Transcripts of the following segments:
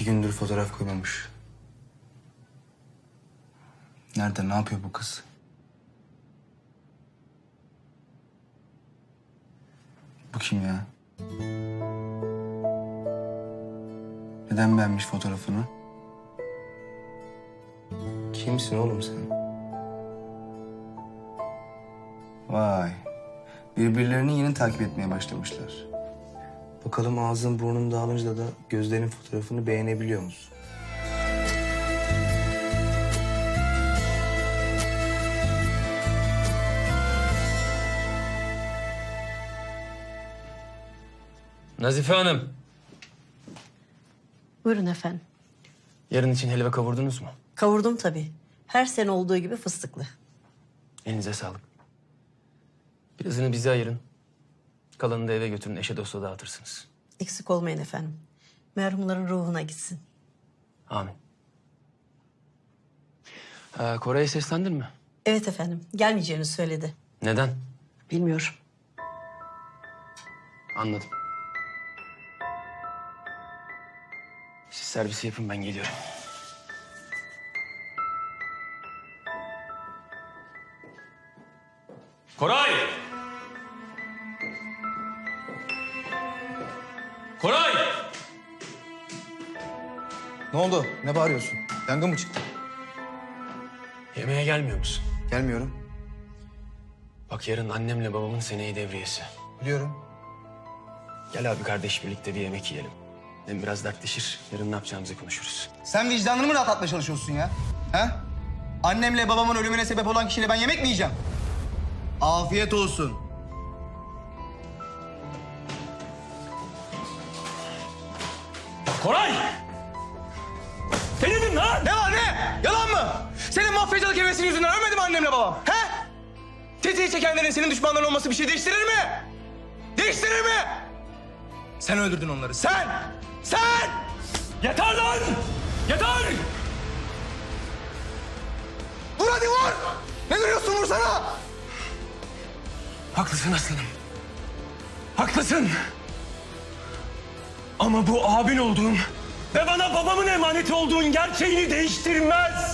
İki gündür fotoğraf koymamış. Nerede, ne yapıyor bu kız? Bu kim ya? Neden beğenmiş fotoğrafını? Kimsin oğlum sen? Vay. Birbirlerini yeni takip etmeye başlamışlar. Bakalım ağzın burnun dağılınca da gözlerin fotoğrafını beğenebiliyor musun? Nazife Hanım. Buyurun efendim. Yarın için helva kavurdunuz mu? Kavurdum tabii. Her sene olduğu gibi fıstıklı. Elinize sağlık. Birazını bize ayırın. Kalanını da eve götürün eşe dosta dağıtırsınız. Eksik olmayın efendim. Merhumların ruhuna gitsin. Amin. Ee, Koray'a seslendin mi? Evet efendim. Gelmeyeceğini söyledi. Neden? Bilmiyorum. Anladım. Siz servisi yapın ben geliyorum. Koray! Ne oldu? Ne bağırıyorsun? Yangın mı çıktı? Yemeğe gelmiyor musun? Gelmiyorum. Bak yarın annemle babamın seneyi devriyesi. Biliyorum. Gel abi kardeş birlikte bir yemek yiyelim. Hem biraz dertleşir. Yarın ne yapacağımızı konuşuruz. Sen vicdanını mı rahatlatmaya çalışıyorsun ya? Ha? Annemle babamın ölümüne sebep olan kişiyle ben yemek mi yiyeceğim? Afiyet olsun. Koray! Senin mafyacılık hevesinin yüzünden ölmedi mi annemle babam? He? Tetiği çekenlerin senin düşmanların olması bir şey değiştirir mi? Değiştirir mi? Sen öldürdün onları. Sen! Sen! Yeter lan! Yeter! Vur hadi vur! Ne duruyorsun vursana! Haklısın aslanım. Haklısın. Ama bu abin olduğum ve bana babamın emaneti olduğun gerçeğini değiştirmez.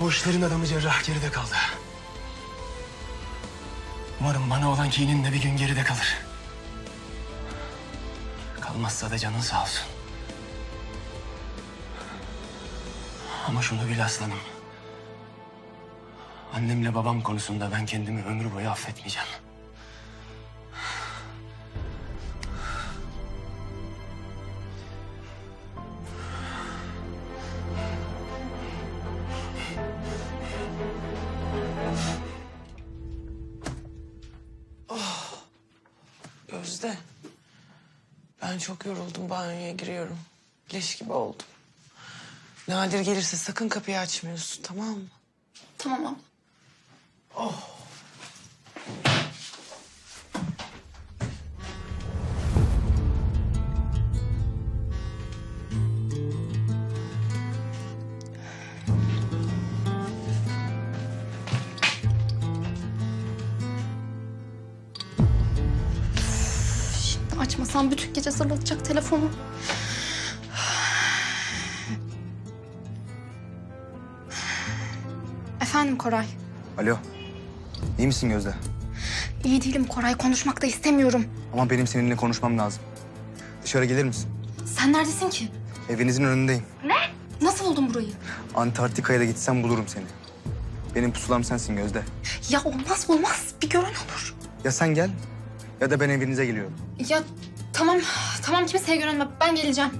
Bu işlerin adamı cerrah geride kaldı. Umarım bana olan kinin de bir gün geride kalır. Kalmazsa da canın sağ olsun. Ama şunu bil aslanım. Annemle babam konusunda ben kendimi ömür boyu affetmeyeceğim. Çok yoruldum. Banyoya giriyorum. Leş gibi oldum. Nadir gelirse sakın kapıyı açmıyorsun tamam mı? Tamam abla. Şimdi açmasam bütün gece zırlatacak telefonu. Efendim Koray. Alo. İyi misin Gözde? İyi değilim Koray. Konuşmak da istemiyorum. Ama benim seninle konuşmam lazım. Dışarı gelir misin? Sen neredesin ki? Evinizin önündeyim. Nasıl buldun burayı? Antarktika'ya da gitsem bulurum seni. Benim pusulam sensin Gözde. Ya olmaz olmaz. Bir gören olur. Ya sen gel ya da ben evinize geliyorum. Ya tamam. Tamam kimseye görünme. Ben geleceğim.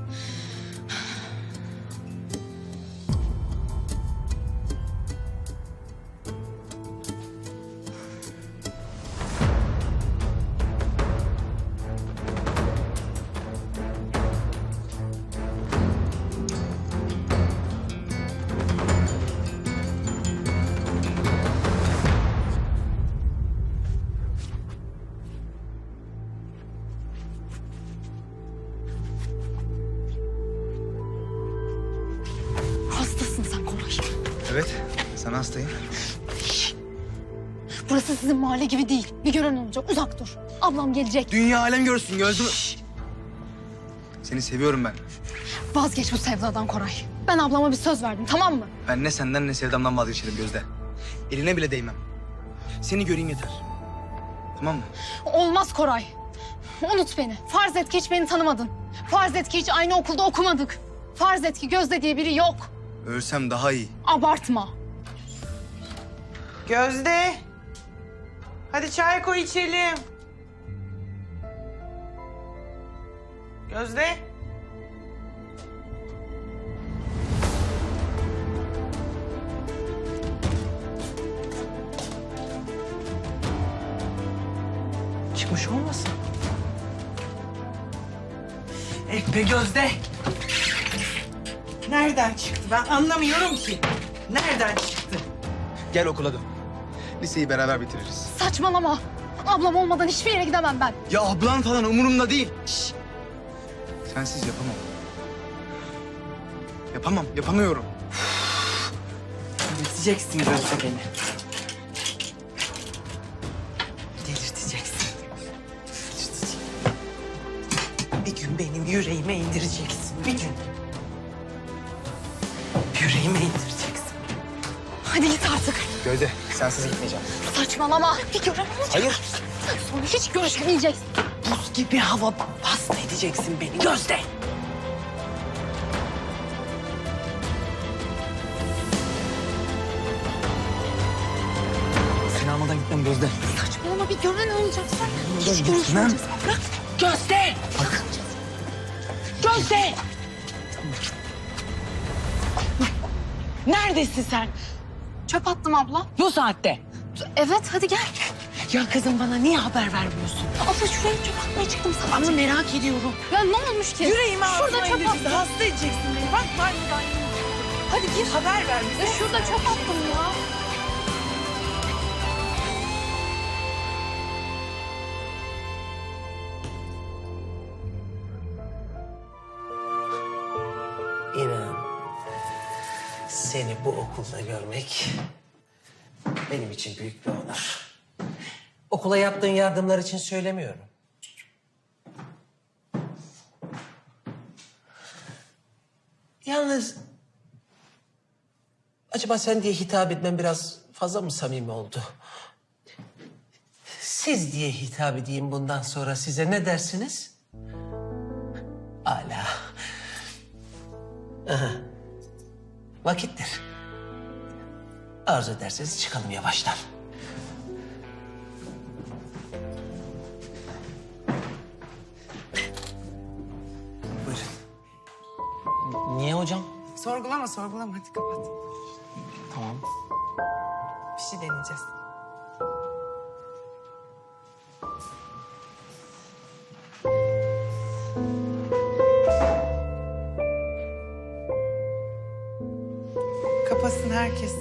Hastayım. Burası sizin mahalle gibi değil. Bir gören olacak. Uzak dur. Ablam gelecek. Dünya alem görsün Gözde. Seni seviyorum ben. Vazgeç bu sevdadan Koray. Ben ablama bir söz verdim tamam mı? Ben ne senden ne sevdamdan vazgeçerim Gözde. Eline bile değmem. Seni göreyim yeter. Tamam mı? Olmaz Koray. Unut beni. Farz et ki hiç beni tanımadın. Farz et ki hiç aynı okulda okumadık. Farz et ki Gözde diye biri yok. Ölsem daha iyi. Abartma. Gözde. Hadi çay koy içelim. Gözde. Çıkmış olmasın? Eh be Gözde. Nereden çıktı? Ben anlamıyorum ki. Nereden çıktı? Gel okula dön. Liseyi beraber bitiririz. Saçmalama. Ablam olmadan hiçbir yere gidemem ben. Ya ablan falan umurumda değil. Şşş. Sensiz yapamam. Yapamam, yapamıyorum. Delirteceksin Gözde beni. Delirteceksin. Delirteceksin. Bir gün benim yüreğime indireceksin. Bir gün. Gözde, sensiz gitmeyeceğim. Saçmalama. Bir göremem. Hayır. Sonra hiç görüşemeyeceksin. Buz gibi hava hasta edeceksin beni Gözde. Seni almadan gitmem Gözde. Saçmalama bir gören olacak sen. Hiç gitmem. görüşemeyeceğiz. Bırak. Gözde! Gözde! Neredesin sen? Çöp attım abla. Bu saatte. Evet hadi gel. Ya kızım bana niye haber vermiyorsun? Abla şuraya çöp atmaya çıktım sana. Ama merak ediyorum. Ya ne olmuş ki? Yüreğime Şurada çöp attım. Hasta edeceksin beni. Bak var mı? Hadi gir haber ver bize. Ya şurada çöp attım ya. Seni bu okulda görmek benim için büyük bir onur. Okula yaptığın yardımlar için söylemiyorum. Yalnız acaba sen diye hitap etmem biraz fazla mı samimi oldu? Siz diye hitap edeyim bundan sonra size ne dersiniz? Ala. Vakittir. Arzu ederseniz çıkalım yavaştan. Buyurun. Niye hocam? Sorgulama sorgulama hadi kapat. Tamam. Bir şey deneyeceğiz. Kapasın herkes.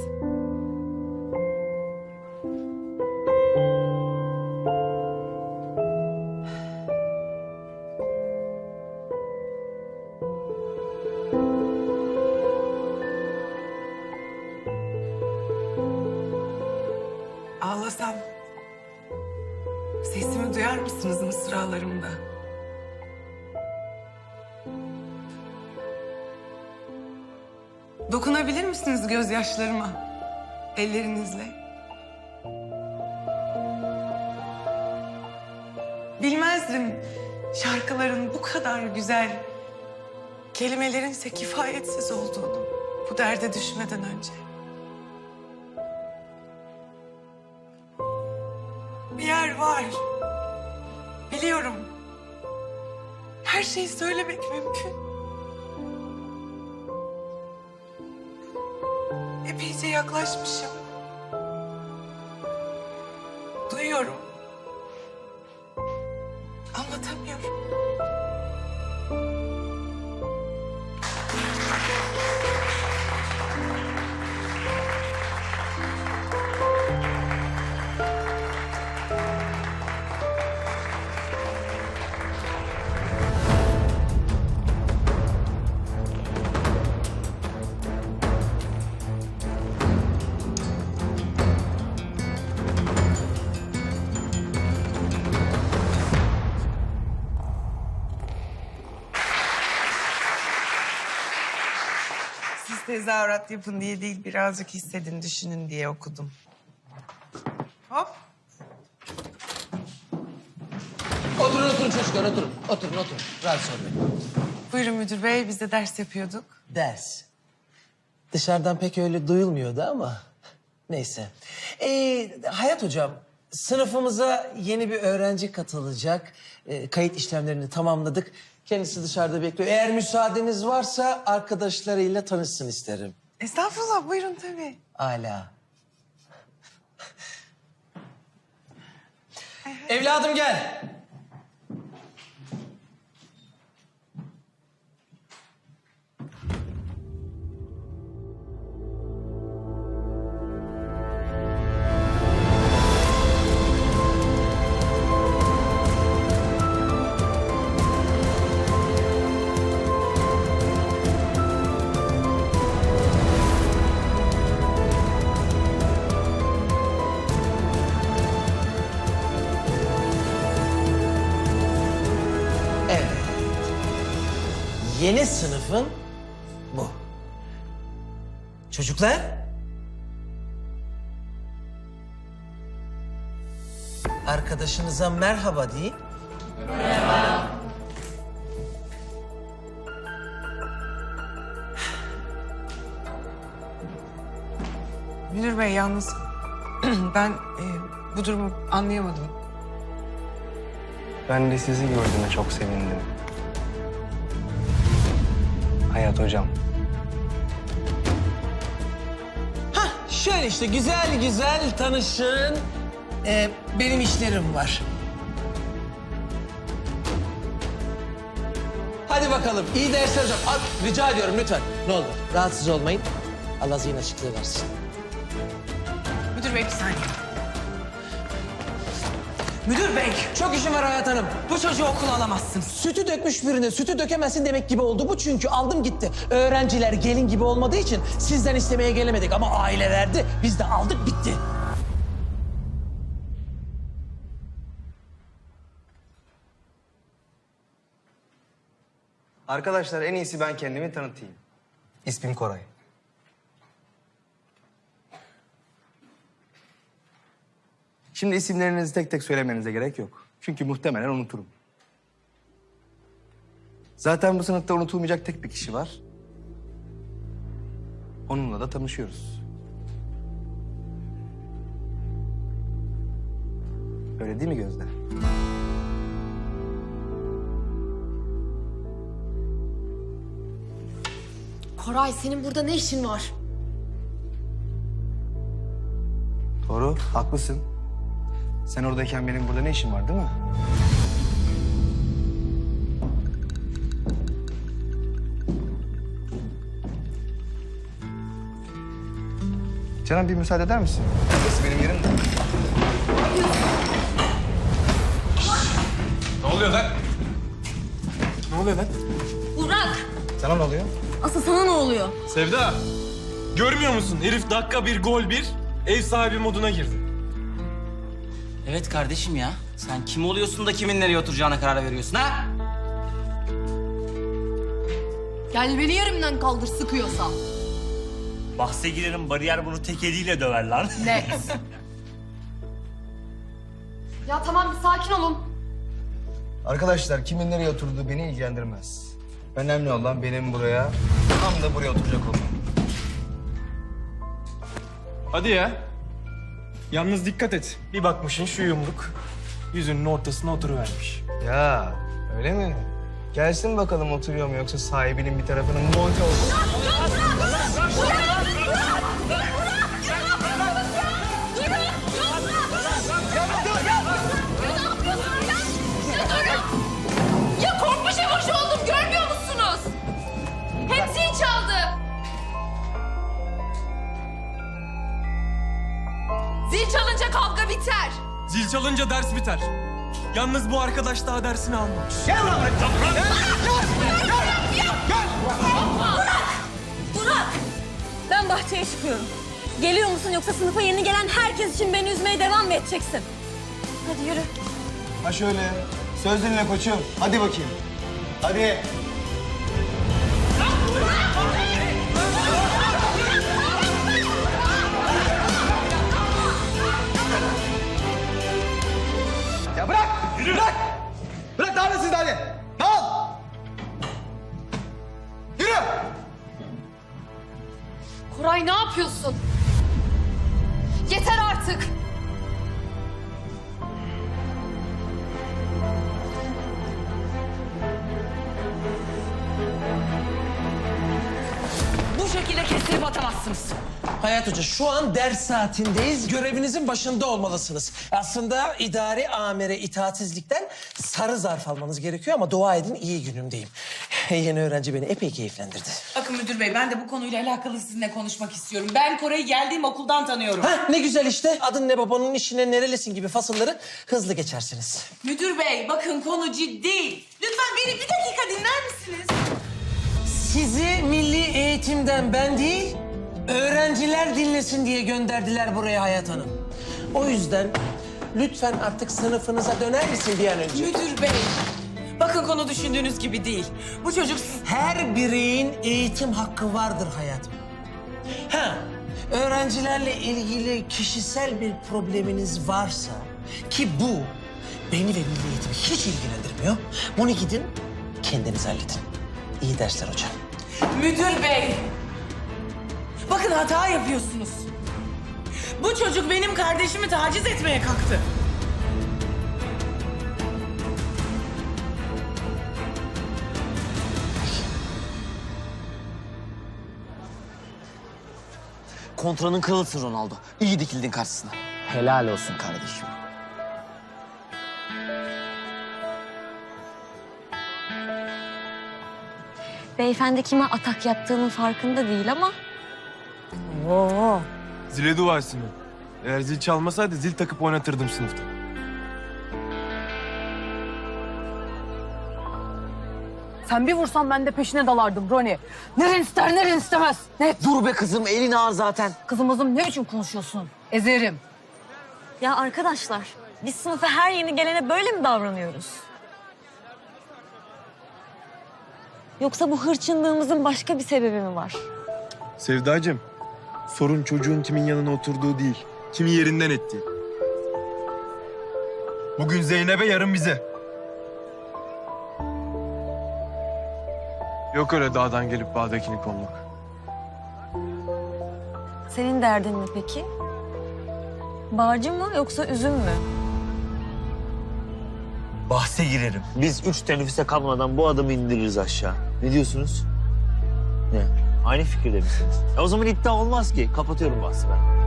Gözyaşlarıma ellerinizle? Bilmezdim şarkıların bu kadar güzel, kelimelerin ise kifayetsiz olduğunu bu derde düşmeden önce. Bir yer var. Biliyorum. Her şeyi söylemek mümkün. Проклась всем. Tezahürat yapın diye değil, birazcık hissedin, düşünün diye okudum. Hop. Oturun oturun çocuklar oturun. Oturun oturun. Rahatsız olmayın. Buyurun müdür bey, biz de ders yapıyorduk. Ders. Dışarıdan pek öyle duyulmuyordu ama neyse. Ee, Hayat hocam sınıfımıza yeni bir öğrenci katılacak. Ee, kayıt işlemlerini tamamladık. Kendisi dışarıda bekliyor. Eğer müsaadeniz varsa arkadaşlarıyla tanışsın isterim. Estağfurullah, buyurun tabii. Ala. Evladım gel. Arkadaşınıza merhaba deyin. Müdür bey yalnız ben e, bu durumu anlayamadım. Ben de sizi gördüğüme çok sevindim. Hayat hocam. Hah şöyle işte güzel güzel tanışın. Ee, benim işlerim var. Hadi bakalım iyi dersler hocam. Al, rica ediyorum lütfen. Ne olur rahatsız olmayın. Allah zihin açıklığı versin. Müdür bey bir saniye. Müdür bey. Çok işim var Hayat Hanım. Bu çocuğu okula alamazsın. Sütü dökmüş birine sütü dökemezsin demek gibi oldu bu çünkü aldım gitti. Öğrenciler gelin gibi olmadığı için sizden istemeye gelemedik ama aile verdi. Biz de aldık bitti. Arkadaşlar en iyisi ben kendimi tanıtayım. İsmim Koray. Şimdi isimlerinizi tek tek söylemenize gerek yok. Çünkü muhtemelen unuturum. Zaten bu sınıfta unutulmayacak tek bir kişi var. Onunla da tanışıyoruz. Öyle değil mi Gözde? Koray senin burada ne işin var? Doğru, haklısın. Sen oradayken benim burada ne işim var değil mi? Canım bir müsaade eder misin? Burası benim yerim de. Ne oluyor lan? Ne oluyor lan? Burak! Sana ne oluyor? Asıl sana ne oluyor? Sevda, görmüyor musun? Herif dakika bir gol bir, ev sahibi moduna girdi. Evet kardeşim ya. Sen kim oluyorsun da kimin nereye oturacağına karar veriyorsun ha? Gel beni yerimden kaldır sıkıyorsa. Bahse girerim bariyer bunu tek eliyle döver lan. Net. ya tamam bir sakin olun. Arkadaşlar kimin nereye oturduğu beni ilgilendirmez. Önemli olan benim buraya, tam da buraya oturacak olmam. Hadi ya. Yalnız dikkat et. Bir bakmışın şu yumruk yüzünün ortasına oturuvermiş. Ya öyle mi? Gelsin bakalım oturuyor mu yoksa sahibinin bir tarafının monte olsun. Ya Zil çalınca ders biter. Yalnız bu arkadaş daha dersini almamış. Burak! Ben bahçeye çıkıyorum. Geliyor musun yoksa sınıfa yeni gelen herkes için beni üzmeye devam mı edeceksin? Hadi yürü. Ha şöyle, söz dinle koçum. Hadi bakayım. Hadi. Koray ne yapıyorsun? Yeter artık. Bu şekilde kestirip atamazsınız. Hayat Hoca şu an ders saatindeyiz. Görevinizin başında olmalısınız. Aslında idari amire itaatsizlikten sarı zarf almanız gerekiyor ama dua edin iyi günümdeyim. Yeni öğrenci beni epey keyiflendirdi. Bakın müdür bey ben de bu konuyla alakalı sizinle konuşmak istiyorum. Ben Koray'ı geldiğim okuldan tanıyorum. Hah ne güzel işte. Adın ne babanın işine nerelisin gibi fasılları hızlı geçersiniz. Müdür bey bakın konu ciddi. Lütfen beni bir dakika dinler misiniz? Sizi milli eğitimden ben değil, öğrenciler dinlesin diye gönderdiler buraya Hayat Hanım. O yüzden lütfen artık sınıfınıza döner misin bir an önce? Müdür bey. Bakın konu düşündüğünüz gibi değil. Bu çocuk Her bireyin eğitim hakkı vardır hayatım. Ha, öğrencilerle ilgili kişisel bir probleminiz varsa ki bu beni ve milli eğitimi hiç ilgilendirmiyor. Bunu gidin kendiniz halledin. İyi dersler hocam. Müdür bey. Bakın hata yapıyorsunuz. Bu çocuk benim kardeşimi taciz etmeye kalktı. Kontranın kralısın Ronaldo. İyi dikildin karşısına. Helal olsun kardeşim. Beyefendi kime atak yaptığının farkında değil ama... Oo. Zile o. Eğer zil çalmasaydı zil takıp oynatırdım sınıfta. Sen bir vursan ben de peşine dalardım Roni. Neren ister neren istemez. Ne? Dur be kızım elin ağır zaten. Kızımızım ne için konuşuyorsun? Ezerim. Ya arkadaşlar, biz sınıfa her yeni gelene böyle mi davranıyoruz? Yoksa bu hırçınlığımızın başka bir sebebi mi var? Sevdacığım, sorun çocuğun kimin yanına oturduğu değil, kimi yerinden ettiği. Bugün Zeynep'e, yarın bize. Yok öyle dağdan gelip bağdakini konmak. Senin derdin ne peki? Bağcı mı yoksa üzüm mü? Bahse girerim. Biz üç teneffüse kalmadan bu adamı indiririz aşağı. Ne diyorsunuz? Ne? Aynı fikirde misiniz? E o zaman iddia olmaz ki. Kapatıyorum bahsi ben.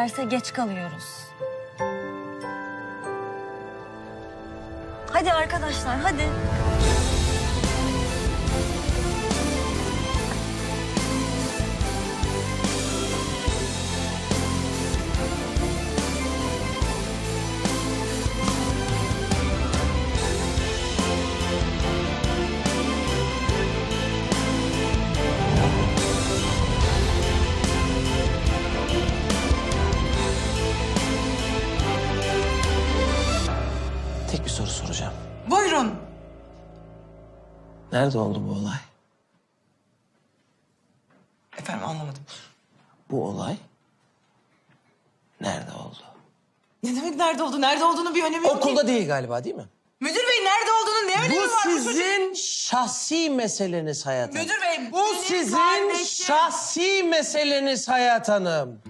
Derse geç kalıyoruz. Hadi arkadaşlar, hadi. Nerede oldu bu olay? Efendim anlamadım. Bu olay nerede oldu? Ne demek nerede oldu? Nerede olduğunu bir önemi yok Okulda değil galiba değil mi? Müdür bey nerede olduğunu ne önemi var? Bu sizin şahsi meseleniz Hayat Hanım. Müdür bey Bu benim sizin kardeşim. şahsi meseleniz Hayat Hanım.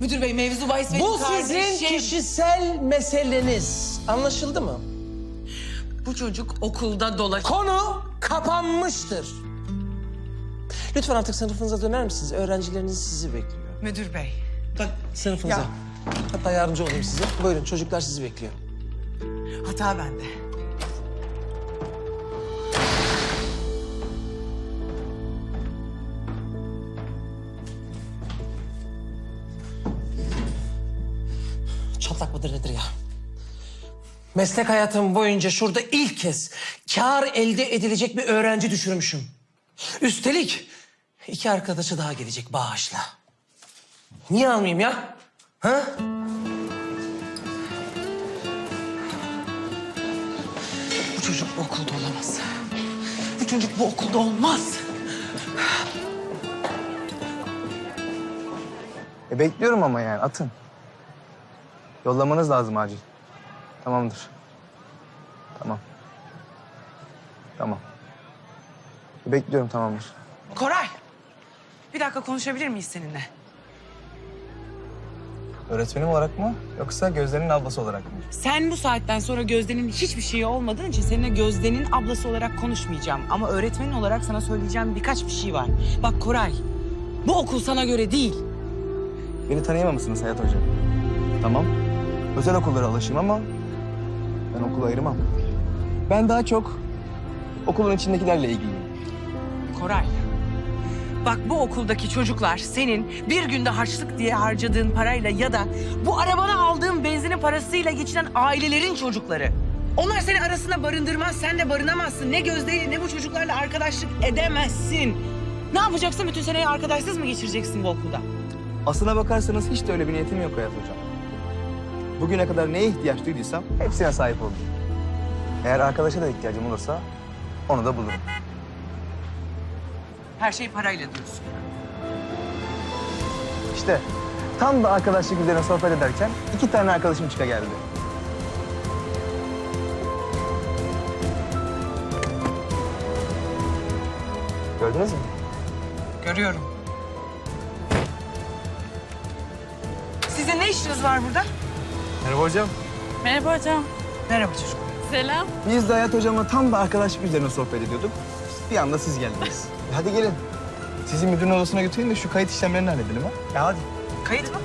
Müdür bey mevzu bahis benim Bu sizin kardeşim. kişisel meseleniz. Anlaşıldı mı? Bu çocuk okulda dolaş... Konu kapanmıştır. Lütfen artık sınıfınıza döner misiniz? Öğrencileriniz sizi bekliyor. Müdür bey. Bak Sınıfınıza. Ya. Hatta yardımcı olayım size. Buyurun çocuklar sizi bekliyor. hata bende. Meslek hayatım boyunca şurada ilk kez kar elde edilecek bir öğrenci düşürmüşüm. Üstelik iki arkadaşı daha gelecek bağışla. Niye almayayım ya? Ha? Bu çocuk bu okulda olamaz. Bu çocuk bu okulda olmaz. E bekliyorum ama yani atın. Yollamanız lazım acil. Tamamdır. Tamam. Tamam. Bekliyorum tamamdır. Koray. Bir dakika konuşabilir miyiz seninle? Öğretmenim olarak mı yoksa gözlerinin ablası olarak mı? Sen bu saatten sonra Gözde'nin hiçbir şeyi olmadığın için seninle Gözde'nin ablası olarak konuşmayacağım. Ama öğretmenin olarak sana söyleyeceğim birkaç bir şey var. Bak Koray, bu okul sana göre değil. Beni tanıyamamışsınız Hayat Hocam. Tamam. Özel okullara alışayım ama ben okulu ayırmam. Ben daha çok okulun içindekilerle ilgiliyim. Koray. Bak bu okuldaki çocuklar senin bir günde harçlık diye harcadığın parayla ya da bu arabana aldığın benzinin parasıyla geçinen ailelerin çocukları. Onlar seni arasında barındırmaz, sen de barınamazsın. Ne Gözde'yle ne bu çocuklarla arkadaşlık edemezsin. Ne yapacaksın? Bütün seneyi arkadaşsız mı geçireceksin bu okulda? Aslına bakarsanız hiç de öyle bir niyetim yok Hayat Hocam. Bugüne kadar neye ihtiyaç duyduysam hepsine sahip oldum. Eğer arkadaşa da ihtiyacım olursa onu da bulurum. Her şey parayla diyorsun. İşte tam da arkadaşlık üzerine sohbet ederken iki tane arkadaşım çıka geldi. Gördünüz mü? Görüyorum. Sizin ne işiniz var burada? Merhaba hocam. Merhaba hocam. Merhaba çocuk. Selam. Biz de Hayat Hocam'la tam da arkadaşlık üzerine sohbet ediyorduk. Bir anda siz geldiniz. Hadi gelin. Sizi müdürün odasına götüreyim de şu kayıt işlemlerini halledelim ha. Ya hadi. Kayıt mı?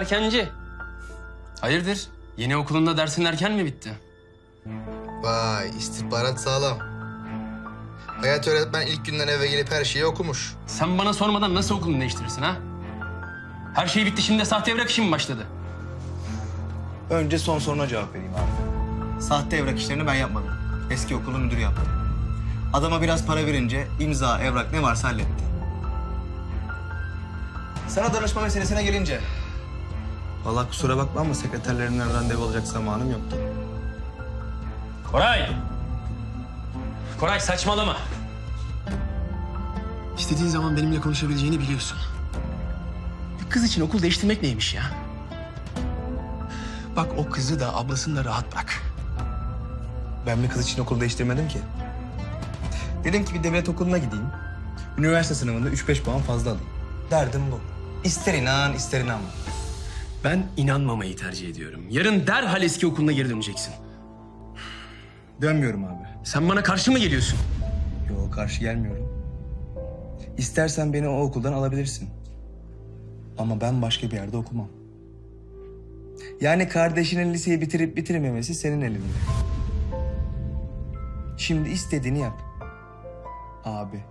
Erkenci. Hayırdır? Yeni okulunda dersin erken mi bitti? Vay istihbarat sağlam. Hayat öğretmen ilk günden eve gelip her şeyi okumuş. Sen bana sormadan nasıl okulunu değiştirirsin ha? Her şey bitti şimdi de sahte evrak işi mi başladı? Önce son soruna cevap vereyim abi. Sahte evrak işlerini ben yapmadım. Eski okulun müdürü yaptı. Adama biraz para verince imza, evrak ne varsa halletti. Sana danışma meselesine gelince... Vallahi kusura bakma ama sekreterlerimden randevu alacak zamanım yoktu. Koray! Koray saçmalama. İstediğin zaman benimle konuşabileceğini biliyorsun. Bir kız için okul değiştirmek neymiş ya? Bak o kızı da ablasını da rahat bırak. Ben bir kız için okul değiştirmedim ki. Dedim ki bir devlet okuluna gideyim. Üniversite sınavında 3-5 puan fazla alayım. Derdim bu. İster inan, ister inanma. Ben inanmamayı tercih ediyorum. Yarın derhal eski okuluna geri döneceksin. Dönmüyorum abi. Sen bana karşı mı geliyorsun? Yo karşı gelmiyorum. İstersen beni o okuldan alabilirsin. Ama ben başka bir yerde okumam. Yani kardeşinin liseyi bitirip bitirmemesi senin elinde. Şimdi istediğini yap. Abi.